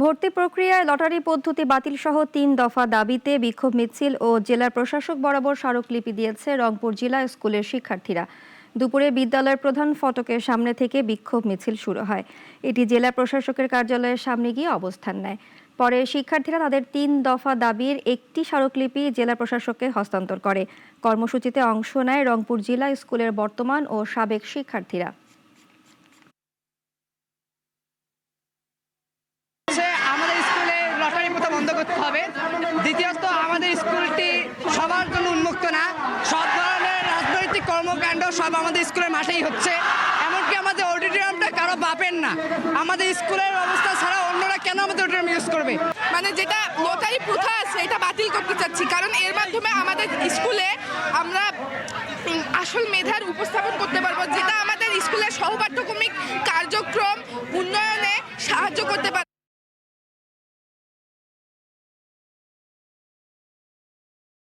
ভর্তি প্রক্রিয়ায় লটারি পদ্ধতি বাতিল সহ তিন দফা দাবিতে বিক্ষোভ মিছিল ও জেলা প্রশাসক বরাবর স্মারকলিপি দিয়েছে রংপুর জেলা স্কুলের শিক্ষার্থীরা। দুপুরে বিদ্যালয়ের প্রধান ফটকের সামনে থেকে বিক্ষোভ মিছিল শুরু হয়। এটি জেলা প্রশাসকের কার্যালয়ের সামনে গিয়ে অবস্থান নেয়। পরে শিক্ষার্থীরা তাদের তিন দফা দাবির একটি স্মারকলিপি জেলা প্রশাসককে হস্তান্তর করে। কর্মসূচিতে অংশ নেয় রংপুর জেলা স্কুলের বর্তমান ও সাবেক শিক্ষার্থীরা হচ্ছে আমাদের স্কুলে লটারি প্রথা বন্ধ করতে হবে। দ্বিতীয়ত, আমাদের স্কুলটি সবার জন্য উন্মুক্ত না। সব ধরনের রাজনৈতিক কর্মকাণ্ড সব আমাদের স্কুলের মাঠেই হচ্ছে। এমনকি আমাদের অডিটোরিয়ামটা কারও বাপের না। আমাদের স্কুলের অবস্থা ছাড়া অন্যরা কেন আমাদের অডিটোরিয়াম ইউজ করবে? মানে যেটা লটারি প্রথা আছে এটা বাতিল করতে চাচ্ছি। কারণ এর মাধ্যমে আমাদের স্কুলে আমরা আসল মেধার উপস্থাপন করতে পারব, যেটা আমাদের স্কুলের সহপাঠ্যক্রমিক কার্যক্রম উন্নয়নে সাহায্য করতে পারে